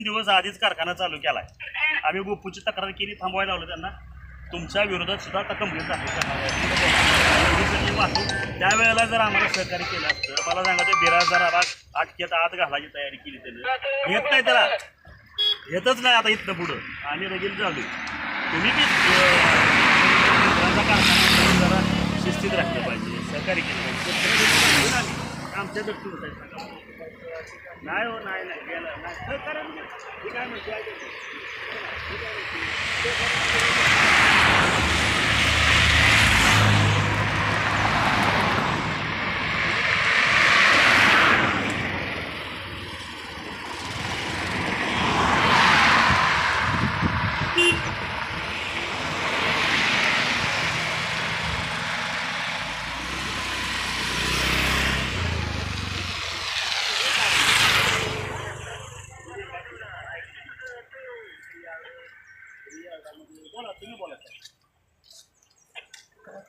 दिवस आधीच कारखाना चालू केलाय. आम्ही गोपूची तक्रार केली थांबवायला लावलं त्यांना. तुमच्या विरोधात सुद्धा आता कंप्लेंट दाखल करणार वाहतूक त्यावेळेला जर आम्हाला सहकार्य केलं असतं मला सांगा ते बिराजदाराला अटकेत आत घालायची तयारी केली त्याने. येत नाही त्याला. येतच नाही आता इथनं पुढं. आम्ही रगील झालो. तुम्ही बी कारखाना जरा शिस्तीत राखलं पाहिजे. सहकार्य केलं पाहिजे. आमच्या दृष्टी होत आहे नाही हो नाही नाही गेलं नाही. सहकार्य म्हणजे ठीक आहे म्हणजे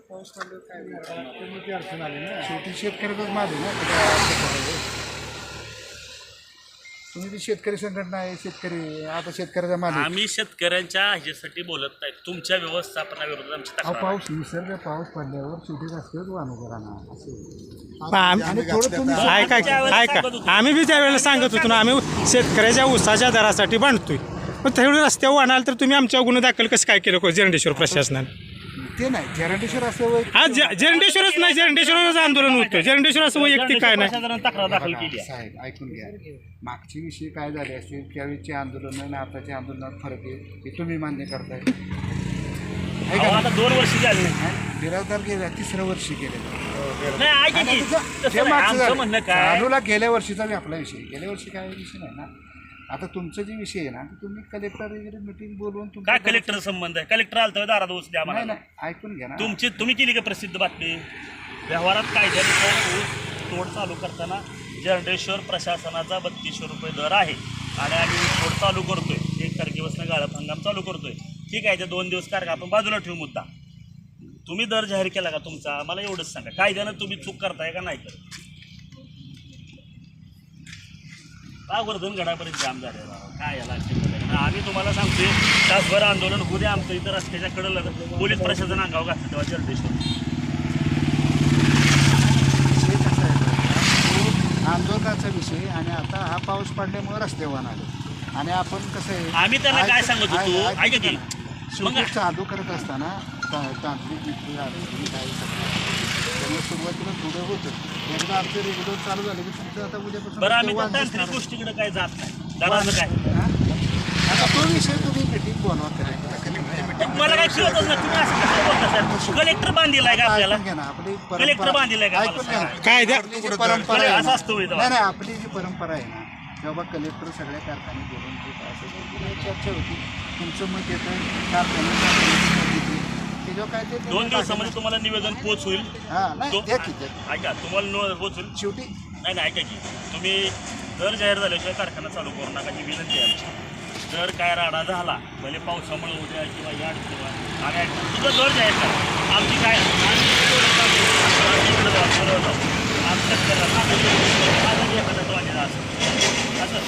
पाऊस पडल्यावर काय करणार? ते मोठी अडचण आली ना शेवटी शेतकऱ्याचाच माल आहे ना. तुम्ही ती शेतकरी संघटना आहे शेतकरी आता शेतकऱ्याचा माल आहे. आम्ही शेतकऱ्यांच्या ह्याच्यासाठी बोलत नाही तुमच्या व्यवस्थापनाविरोधात आमची अहो तक्रार आहे. पाऊस निसर्ग पाऊस पडल्यावर शेवटी रस्त्यावर वाहन राहणार पण आम- आणि थोडं तुम्ही ऐका की, ऐका आम्ही बी त्यावेळेला सांगत होतो ना आम्ही शेतकऱ्याच्या ऊसाच्या दरासाठी बांधतोय पण तेवढं रस्त्यावर आणाल तर तुम्ही आमच्या गुन्हे दाखल कसं काय केलं जरंडेश्वर प्रशासनाने? ते नाही. जरंडेश्वर असं वय आज जरंडेश्वरच नाही. जरंडेश्वरच आंदोलन होतं. जरंडेश्वर असं वैयक्तिक काय नाही. प्रशासनाने तक्रार दाखल केली आहे. साहेब ऐकून घ्या. मागचे विषय काय झाले असतील त्यावेळीचे आंदोलन आणि आताच्या आंदोलनात फरक आहे हे तुम्ही मान्य करताय. अहो, ऐका आता दोन वर्ष झाली बिराजदार गेल्या तिसरं वर्षी गेलेलं नाही ऐका की, आणि तसं तुझं- ते नाही. मागचं आमचं झालं. म्हणणं काय? चालूला गेल्या वर्षीचा बी आपला विषय गेल्या वर्षी काय विषय नाही ना? आता तुमचं जे विषय आहे ना ते तुम्ही कलेक्टर वगैरे मिटिंग बोलवून तुमचं काय कलेक्टर संबंध आहे? कलेक्टर आलता होय दारात ऊस द्या नाही ऐकून घ्या ना. तुमची तुम्ही केली का प्रसिद्ध बातमी? व्यवहारात कायद्यानुसार ऊस तोड चालू करताना जरंडेश्वर प्रशासनाचा बत्तीसशे रुपये दर आहे. आणि आम्ही ऊस तोड चालू करतोय. एक तारखेपासून गाळप हंगाम चालू करतोय. ठीक आहे ते दोन दिवस कारखा आपण बाजूला ठेवू मुद्दा. तुम्ही दर जाहीर केला का तुमचा? मला एवढंच सांगा. कायद्यानं तुम्ही चूक करताय का नाही करत? का वर्धन गडापर्यंत जाम झाले राव काय याला. आम्ही तुम्हाला सांगतोय तासभर आंदोलन होऊ द्या आमचं इथं रस्त्याच्या कडेला पोलीस प्रशासन अंगाव घातलं तेव्हा जलदेश्वर आंदोलनाचा विषय आणि आता हा पाऊस पडल्यामुळे रस्त्यावर आले आणि आपण कसं आहे आम्ही त्यांना काय सांगत होतो? ऐक- की. शेवटी मग- चालू करत असताना तांत्रिक त्यामुळे सुरुवातीला थोडं होतं एकदा आमचं रेग्युलर चालू झालं की तुमचं आता बरं आम्ही त्या तांत्रिक. गोष्टीकडे काय जात नाही दराचं काय? आता तो विषय तुम्ही मिटिंग बोलवा करायचं मला काय कळतच नाही तुम्ही असं कसं बोलता साहेब कलेक्टर बांधिलाय का आपल्याला ऐकून घ्या ना आपली कलेक्टर परंपरा बांधिलाय का मला ऐकून घ्या ना. सांगा? काय द्या आपली जी परंपरा आहे असं ना, असतं होय तेव्हा. नाही नाही आपली जी परंपरा आहे ना तेव्हा कलेक्टर सगळ्या कारखाने बोलून पुढे चर्चा होती तुमचं मत येतं कारखाने त्याच्यावर काय ते दोन दिवसामध्ये तुम्हाला निवेदन पोच होईल. हा नाही तो- की. ऐका तुम्हाला नो- पोच होईल. शेवटी नाही नाही ऐका की. तुम्ही दर जाहीर झाल्याशिवाय कारखाना चालू करू नका ही विनंती आहे आमची. जर काय राडा झाला भले पावसामुळे उद्या किंवा या किंवा आम्ही ऐकतो तुझं दर जाहीर करा. आमची काय आम्ही इकडे जाऊ, आम्ही इकडे जाऊ, सरळ जाऊ. आमच्याच करा. आम्ही एखादा तो आणि असं. असं.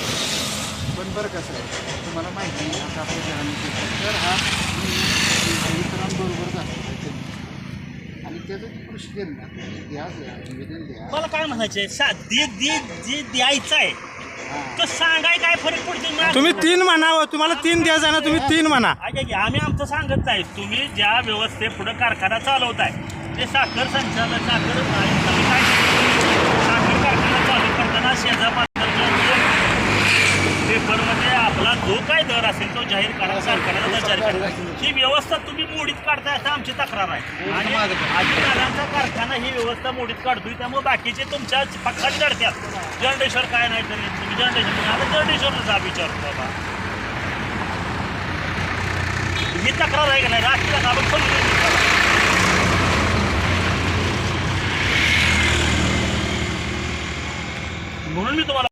पण बरं कसं आहे तुम्हाला माहिती आहे आता आपल्या घरामध्ये तर हा मी इतरांबरोबर जातो आणि त्याचं जे कृषी केंद्र आहे, द्या द्या निवेदन द्या मला काय म्हणायचंय? सा दे दे जे द्यायचं आहे हा. तर सांगाय काय फरक पडतो ना? तुम्ही तीन म्हणावं तुम्हाला तीन द्यायचं ना तुम्ही तीन म्हणा. ऐका की आम्ही आमचं सांगत नाही. तुम्ही ज्या व्यवस्थे पुढे कारखाना चालवताय ते साखर संचालक साखर काय? साखर कारखाना चालू करताना शेजा पेपरमध्ये आपला जो काय दर असेल तो जाहीर करा कारखान्याला दर जाहीर करा. ही व्यवस्था तुम्ही मोडीत काढताय असं आमची तक्रार आहे. आणि अजितदादांचा कारखाना ही व्यवस्था मोडीत काढतोय त्यामुळे बाकीचे तुमच्या पक्षात लढत्यात जर्डेश्वर काय नाही तरी तुम्ही जर्डेश्वर आता जर्डेश्वरला जा विचारतो बाबा. ही तक्रार आहे का नाही? राष्ट्रीय आपण समजून. म्हणून मी तुम्हाला